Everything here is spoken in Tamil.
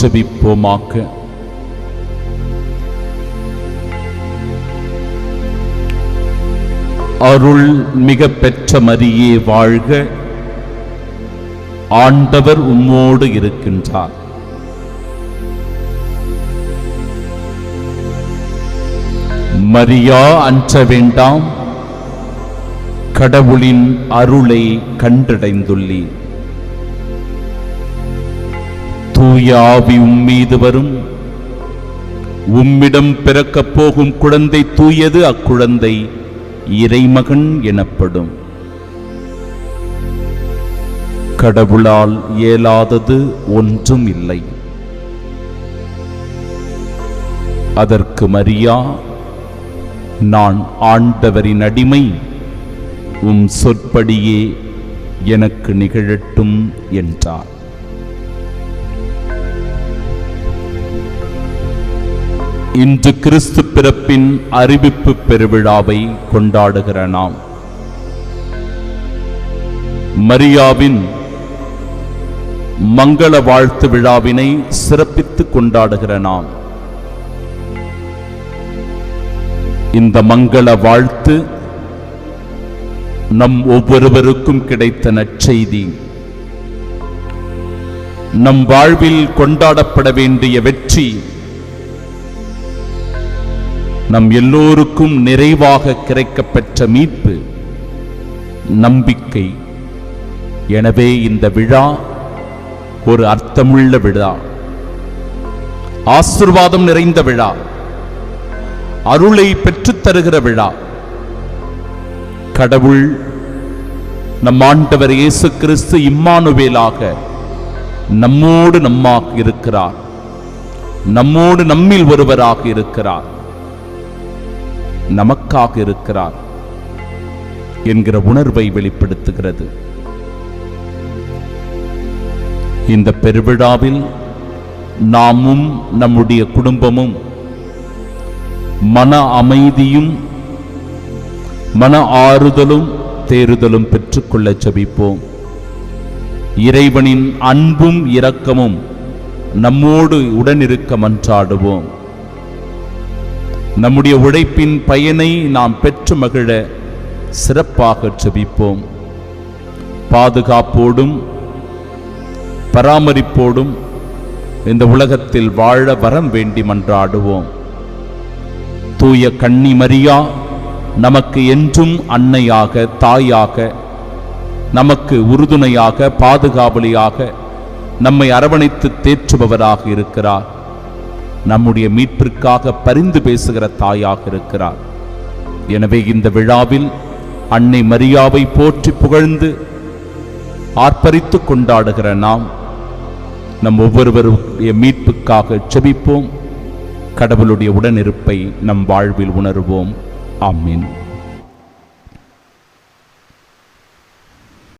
செபிப்போமாக்க அருள் மிக பெற்ற மரியே வாழ்க. ஆண்டவர் உம்மோடு இருக்கின்றார். மரியா அஞ்ச வேண்டாம். கடவுளின் அருளை கண்டடைந்துள்ளீர். தூய ஆவி உம்மீது வரும். உம்மிடம் பிறக்கப் போகும் குழந்தை தூயது அக்குழந்தை இறைமகன் எனப்படும். கடவுளால் இயலாதது ஒன்றும் இல்லை. அதற்கு மரியா நான் ஆண்டவரின் அடிமை உம் சொற்படியே எனக்கு நிகழட்டும் என்றார். இன்று கிறிஸ்து பிறப்பின் அறிவிப்பு பெருவிழாவை கொண்டாடுகிற நாம். மரியாவின் மங்கள வாழ்த்து விழாவினை சிறப்பித்து கொண்டாடுகிற நாம். இந்த மங்கள வாழ்த்து நம் ஒவ்வொருவருக்கும் கிடைத்த நற்செய்தி நம் வாழ்வில் கொண்டாடப்பட வேண்டிய வெற்றி நம் எல்லோருக்கும் நிறைவாக கிடைக்கப்பெற்ற மீட்பு நம்பிக்கை. எனவே இந்த விழா ஒரு அர்த்தமுள்ள விழா. ஆசிர்வாதம் நிறைந்த விழா. அருளை பெற்றுத் தருகிற விழா. கடவுள் நம் ஆண்டவர் இயேசு கிறிஸ்து இம்மானுவேலாக நம்மோடு நம்மாக இருக்கிறார். நம்மோடு நம்மில் ஒருவராக இருக்கிறார். நமக்காக இருக்கிறார் என்கிற உணர்வை வெளிப்படுத்துகிறது. இந்த பெருவிழாவில் நாமும் நம்முடைய குடும்பமும் மன அமைதியும் மன ஆறுதலும் தேறுதலும் பெற்றுக்கொள்ள ஜபிப்போம். இறைவனின் அன்பும் இரக்கமும் நம்மோடு உடனிருக்க மன்றாடுவோம் நம்முடைய உழைப்பின் பயனை நாம் பெற்று மகிழ சிறப்பாக செபிப்போம். பாதுகாப்போடும் பராமரிப்போடும் இந்த உலகத்தில் வாழ வரம் வேண்டி மன்றாடுவோம். தூய கன்னி மரியா நமக்கு என்றும் அன்னையாக தாயாக நமக்கு உறுதுணையாக பாதுகாவலியாக நம்மை அரவணைத்து தேற்றுபவராக இருக்கிறார். நம்முடைய மீட்பிற்காக பரிந்து பேசுகிற தாயாக இருக்கிறார். எனவே இந்த விழாவில் அன்னை மரியாவை போற்றி புகழ்ந்து ஆர்ப்பரித்து கொண்டாடுகிற நாம் நம் ஒவ்வொருவருடைய மீட்புக்காக செபிப்போம். கடவுளுடைய உடனிருப்பை நம் வாழ்வில் உணர்வோம். ஆமீன்.